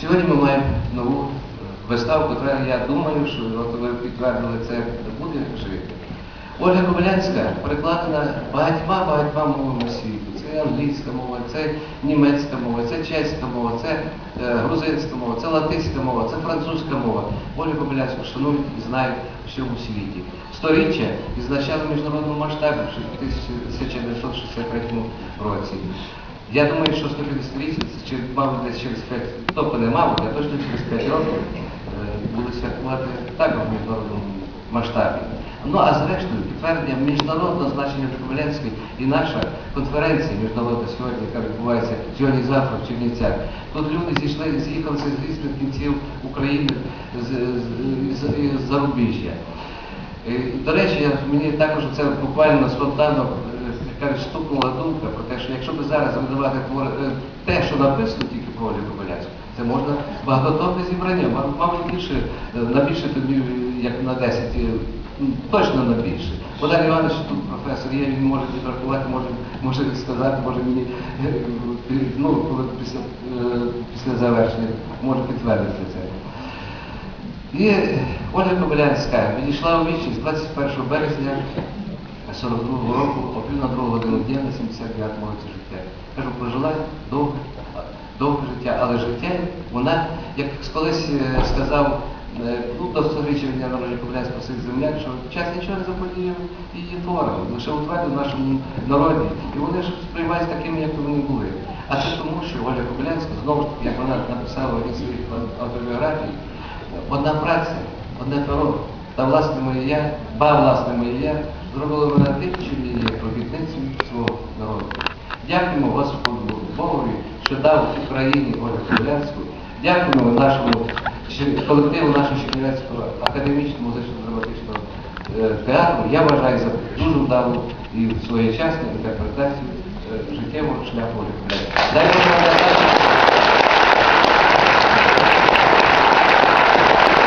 Сьогодні ми маємо нову е, виставу, яка, я думаю, що от ви підтвердили це, буде жити. Ольга Кобилянська перекладена багатьма багатьма мовами світу. Це англійська мова, це німецька мова, це чеська мова, це е, грузинська мова, це латинська мова, це французька мова. Ольгу Кобилянську шанують і знають у всьому світі. Сторіччя відзначали в міжнародному масштабі в 1963 році. Я думаю, що 150 чи мабуть десь через 5, тобто не мабуть, а точно через 5 років е, будуть святкувати також в міжнародному масштабі. Ну а зрештою, підтвердження міжнародного значення Кобилянської і наша конференція міжнародна сьогодні, яка відбувається сьогодні завтра в Чернівцях. Тут люди зійшли, з'їхалися з різних кінців України з, з, з, з зарубіжжя. Е, До речі, мені також це буквально спонтанно кажуть, стукнула думка про те, що якщо би зараз видавати е, те, що написано тільки про Олю Кобиляцьку, це можна багатотонне зібрання, Мабуть, більше, е, на більше тобі, як на 10, е, точно на більше. Богдан Іванович тут професор є, він може відрахувати, може, може сказати, може мені ну, після, після завершення може підтвердити це. І Ольга Кобилянська відійшла у вічність 21 березня 42 року, о на другу годину дня на 79 році життя. Кажу, прожила довге, довге життя, але життя вона, як колись е, сказав, е, ну, до сторіччя дня народження Кобилянського сих земляк, що час нічого не заподіяв її творами, лише утвердив в нашому народі. І вони ж сприймаються такими, як вони були. А це тому, що Оля Кобилянська, знову ж таки, як вона написала в одній своїх автобіографій, Одна праця, одне перо, та власне моє я, ба власне моє я, зробили мене тим, чим я є робітницею свого народу. Дякуємо Господу Богові, що дав Україні Олю Кобилянську. Дякуємо нашому колективу нашого Чернівецького академічного музично-драматичного е, театру. Я вважаю за дуже вдалу і своєчасну інтерпретацію е, життєвого шляху Боже вам